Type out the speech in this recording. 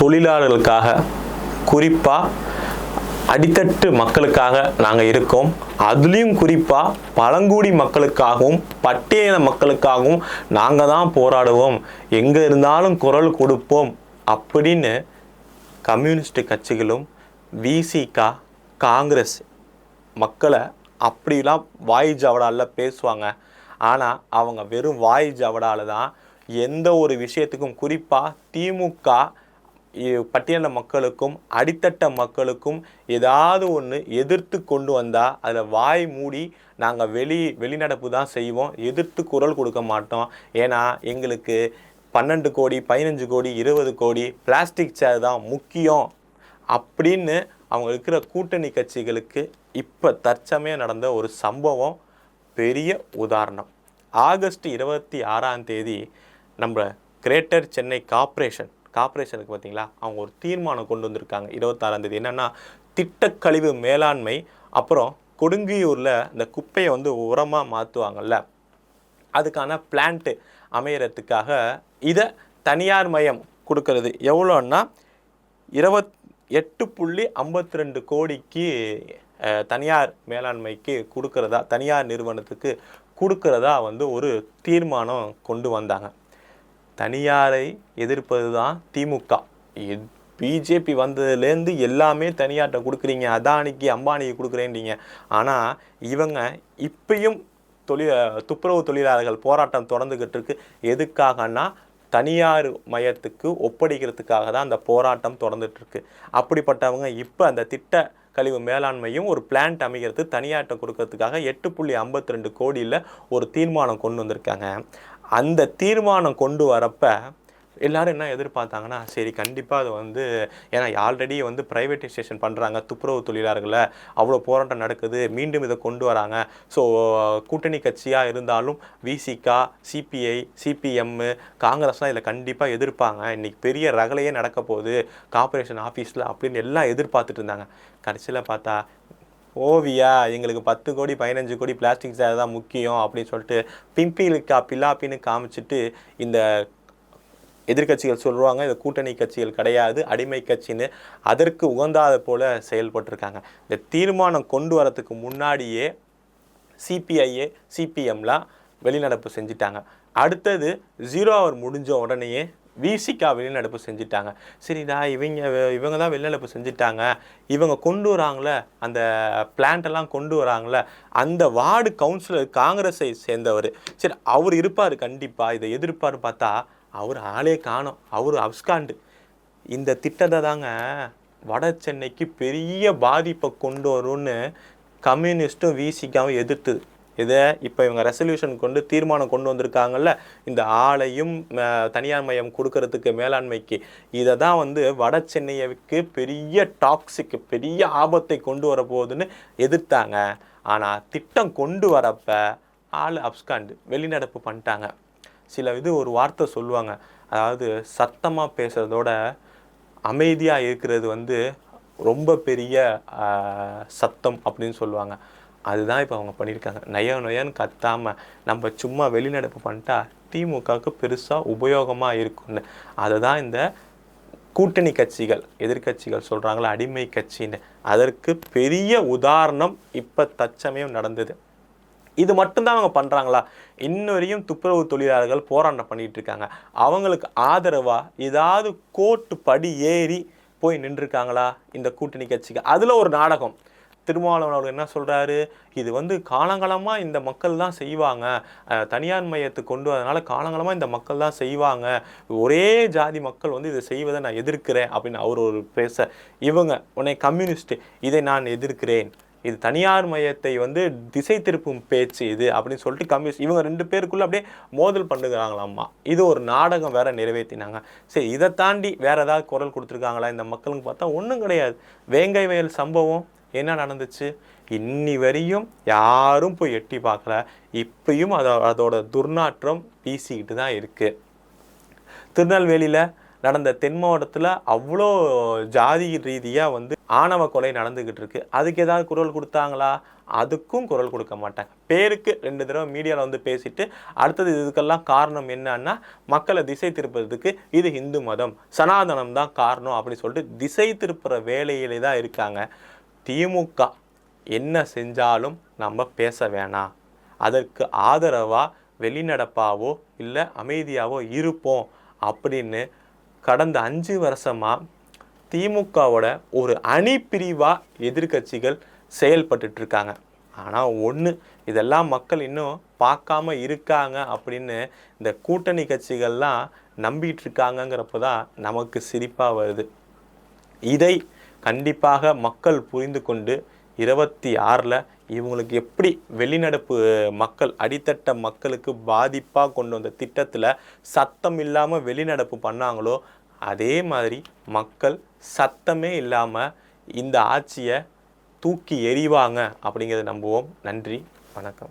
தொழிலாளர்களுக்காக குறிப்பாக அடித்தட்டு மக்களுக்காக நாங்கள் இருக்கோம். அதுலேயும் குறிப்பாக பழங்குடி மக்களுக்காகவும் பட்டியல மக்களுக்காகவும் நாங்கள் தான் போராடுவோம். எங்கே இருந்தாலும் குரல் கொடுப்போம் அப்படின்னு கம்யூனிஸ்ட் கட்சிகளும் விசிகா காங்கிரஸ் மக்களை அப்படிலாம் வாய் ஜவடாலில் பேசுவாங்க. ஆனால் அவங்க வெறும் வாய் ஜவடால தான் எந்த ஒரு விஷயத்துக்கும் குறிப்பாக திமுக பட்டியல மக்களுக்கும் அடித்தட்ட மக்களுக்கும் ஏதாவது ஒன்று எதிர்த்து கொண்டு வந்தால் அதில் வாய் மூடி நாங்கள் வெளி வெளிநடப்பு தான் செய்வோம். எதிர்த்து குரல் கொடுக்க மாட்டோம். ஏன்னா எங்களுக்கு பன்னெண்டு கோடி பதினஞ்சு கோடி இருபது கோடி பிளாஸ்டிக் சேர் தான் முக்கியம். அப்படின்னு அவங்க இருக்கிற கூட்டணி கட்சிகளுக்கு இப்போ தற்சமயம் நடந்த ஒரு சம்பவம் பெரிய உதாரணம். ஆகஸ்ட் இருபத்தி ஆறாம் தேதி நம்ம கிரேட்டர் சென்னை கார்ப்பரேஷன் கார்ப்பரேஷனுக்கு பார்த்தீங்களா? அவங்க ஒரு தீர்மானம் கொண்டு வந்திருக்காங்க. இருபத்தாறாம் தேதி. என்னென்னா திட்டக்கழிவு மேலாண்மை அப்புறம் கொடுங்கியூரில் இந்த குப்பையை வந்து உரமாக மாற்றுவாங்கல்ல அதுக்கான பிளான்ட்டு அமையறதுக்காக இதை தனியார் மயம் கொடுக்கறது. எவ்வளோன்னா இருபத் எட்டு புள்ளி ஐம்பத்தி ரெண்டு கோடிக்கு தனியார் மேலாண்மைக்கு கொடுக்கறதா தனியார் நிறுவனத்துக்கு கொடுக்கறதா வந்து ஒரு தீர்மானம் கொண்டு வந்தாங்க. தனியாரை எதிர்ப்பது தான் திமுக பிஜேபி வந்ததுலேருந்து எல்லாமே தனியார்கிட்ட கொடுக்குறீங்க அதானிக்கு அம்பானிக்கு கொடுக்குறேன்றீங்க. ஆனால் இவங்க இப்பயும் தொழில் துப்புரவு தொழிலாளர்கள் போராட்டம் தொடர்ந்துக்கிட்டு இருக்கு எதுக்காகன்னா தனியார் மையத்துக்கு ஒப்படைக்கிறதுக்காக தான் அந்த போராட்டம் தொடர்ந்துட்டுருக்கு அப்படிப்பட்டவங்க இப்போ அந்த திட்ட கழிவு மேலாண்மையும் ஒரு பிளான்ட் அமைக்கிறது தனியார்கிட்ட கொடுக்கறதுக்காக எட்டு புள்ளி ஐம்பத்தி ரெண்டு கோடியில் ஒரு தீர்மானம் கொண்டு வந்திருக்காங்க. அந்த தீர்மானம் கொண்டு வரப்ப எல்லாரும் என்ன எதிர்பார்த்தாங்கன்னா சரி கண்டிப்பாக அது வந்து ஏன்னா ஆல்ரெடி வந்து ப்ரைவேட்டைசேஷன் பண்ணுறாங்க துப்புரவு தொழிலாளர்களை. அவ்வளோ போராட்டம் நடக்குது மீண்டும் இதை கொண்டு வராங்க. ஸோ கூட்டணி கட்சியாக இருந்தாலும் விசிகா சிபிஐ சிபிஎம்மு காங்கிரஸ்லாம் இதில் கண்டிப்பாக எதிர்ப்பாங்க. இன்றைக்கி பெரிய ரகலையே நடக்க போகுது கார்ப்பரேஷன் ஆஃபீஸில் அப்படின்னு எல்லாம் எதிர்பார்த்துட்டு இருந்தாங்க. கடைசியில் பார்த்தா ஓவியா எங்களுக்கு பத்து கோடி பதினஞ்சு கோடி பிளாஸ்டிக் சேர் தான் முக்கியம் அப்படின்னு சொல்லிட்டு பிம்பிலுக்கா பில்லாப்பின்னு காமிச்சிட்டு இந்த எதிர்க்கட்சிகள் சொல்லுவாங்க இந்த கூட்டணி கட்சிகள் கிடையாது அடிமை கட்சின்னு அதற்கு உகந்தாத போல் செயல்பட்டிருக்காங்க. இந்த தீர்மானம் கொண்டு வரத்துக்கு முன்னாடியே சிபிஐஏ சிபிஎம்லாம் வெளிநடப்பு செஞ்சிட்டாங்க. அடுத்தது ஜீரோ அவர் முடிஞ்ச உடனேயே விசிகா வெளிநடப்பு செஞ்சிட்டாங்க. சரிடா இவங்க இவங்க தான் வெளிநடப்பு செஞ்சிட்டாங்க. இவங்க கொண்டு வராங்களே அந்த பிளான்ட்டெல்லாம் கொண்டு வராங்களே அந்த வார்டு கவுன்சிலர் காங்கிரஸை சேர்ந்தவர். சரி அவர் இருப்பார் கண்டிப்பாக இதை எதிர்ப்பார் பார்த்தா அவர் ஆளே காணும். அவர் அப்ஸ்காண்டு. இந்த திட்டத்தை தாங்க வட சென்னைக்கு பெரிய பாதிப்பை கொண்டு வரும்னு கம்யூனிஸ்ட்டும் விசிகாவும் எதிர்த்துது. இதை இப்போ இவங்க ரெசல்யூஷன் கொண்டு தீர்மானம் கொண்டு வந்திருக்காங்கல்ல இந்த ஆலையும் தனியார் மையம் கொடுக்கறதுக்கு மேலாண்மைக்கு இதை தான் வந்து வட சென்னையவுக்கு பெரிய டாக்ஸிக் பெரிய ஆபத்தை கொண்டு வர போகுதுன்னு எதிர்த்தாங்க. ஆனால் திட்டம் கொண்டு வரப்போ ஆள் அப்ஸ்காண்டு வெளிநடப்பு பண்ணிட்டாங்க. சில இது ஒரு வார்த்தை சொல்லுவாங்க. அதாவது சத்தமாக பேசுகிறதோட அமைதியாக இருக்கிறது வந்து ரொம்ப பெரிய சத்தம் அப்படின்னு சொல்லுவாங்க. அதுதான் இப்போ அவங்க பண்ணியிருக்காங்க. நய நயன்னு கத்தாமல் நம்ம சும்மா வெளிநடப்பு பண்ணிட்டா திமுகவுக்கு பெருசாக உபயோகமாக இருக்கும்னு. அதுதான் இந்த கூட்டணி கட்சிகள் எதிர்க்கட்சிகள் சொல்கிறாங்களா அடிமை கட்சின்னு. அதற்கு பெரிய உதாரணம் இப்போ தற்சமயம் நடந்தது. இது மட்டும்தான் அவங்க பண்ணுறாங்களா இன்ன வரையும் துப்புரவு தொழிலாளர்கள் போராட்டம் பண்ணிகிட்டு இருக்காங்க அவங்களுக்கு ஆதரவாக ஏதாவது கோர்ட்டு படி ஏறி போய் நின்றுருக்காங்களா இந்த கூட்டணி கட்சிக்கு அதில் ஒரு நாடகம். திருமாவளவன் அவர் என்ன சொல்கிறாரு இது வந்து காலங்காலமாக இந்த மக்கள் தான் செய்வாங்க தனியார் மையத்துக்கு கொண்டு வரதுனால காலங்காலமாக இந்த மக்கள் தான் செய்வாங்க. ஒரே ஜாதி மக்கள் வந்து இதை செய்வதை நான் எதிர்க்கிறேன் அப்படின்னு அவர் ஒரு பேச இவங்க உன்னை கம்யூனிஸ்ட் இதை நான் எதிர்க்கிறேன். இது தனியார் மையத்தை வந்து திசை திருப்பும் பேச்சு இது அப்படின்னு சொல்லிட்டு கம்யூனிஸ்ட் இவங்க ரெண்டு பேருக்குள்ளே அப்படியே மோதல் பண்ணுகிறாங்களாம்மா. இது ஒரு நாடகம் வேற நிறைவேற்றினாங்க. சரி இதை தாண்டி வேற ஏதாவது குரல் கொடுத்துருக்காங்களா? இந்த மக்களுக்கு பார்த்தா ஒன்றும் கிடையாது. வேங்கை வயல் சம்பவம் என்ன நடந்துச்சு? இன்னி வரையும் யாரும் போய் எட்டி பார்க்கல. இப்பயும் அதோ அதோட துர்நாற்றம் வீசிக்கிட்டு தான் இருக்குது திருநெல்வேலியில் நடந்த தென் மாவட்டத்தில் அவ்வளோ ஜாதி ரீதியாக வந்து ஆணவ கொலை நடந்துக்கிட்டு இருக்கு. அதுக்கு ஏதாவது குரல் கொடுத்தாங்களா? அதுக்கும் குரல் கொடுக்க மாட்டாங்க. பேருக்கு ரெண்டு தடவை மீடியாவில் வந்து பேசிட்டு அடுத்தது இதுக்கெல்லாம் காரணம் என்னன்னா மக்களை திசை திருப்பதுக்கு இது இந்து மதம். சனாதனம் தான் காரணம் அப்படின்னு சொல்லிட்டு திசை திருப்புற வேலையிலே தான் இருக்காங்க. திமுக என்ன செஞ்சாலும் நம்ம பேச வேணாம் அதற்கு ஆதரவாக வெளிநடப்பாவோ இல்லை அமைதியாவோ இருப்போம் அப்படின்னு கடந்த அஞ்சு வருஷமாக திமுகவோட ஒரு அணி பிரிவாக எதிர்க்கட்சிகள் செயல்பட்டுட்டு இருக்காங்க. ஆனால் ஒன்று இதெல்லாம் மக்கள் இன்னும் பார்க்காம இருக்காங்க அப்படின்னு இந்த கூட்டணி கட்சிகள்லாம் நம்பிகிட்டு இருக்காங்கங்கிறப்ப தான் நமக்கு சிரிப்பாக வருது. இதை கண்டிப்பாக மக்கள் புரிந்து கொண்டு இருபத்தி ஆறில் இவங்களுக்கு எப்படி வெளிநடப்பு மக்கள் அடித்தட்ட மக்களுக்கு பாதிப்பாக கொண்டு வந்த திட்டத்தில் சத்தம் இல்லாமல் வெளிநடப்பு பண்ணாங்களோ அதே மாதிரி மக்கள் சத்தமே இல்லாமல் இந்த ஆட்சியை தூக்கி எறிவாங்க அப்படிங்கிறத நம்புவோம். நன்றி வணக்கம்.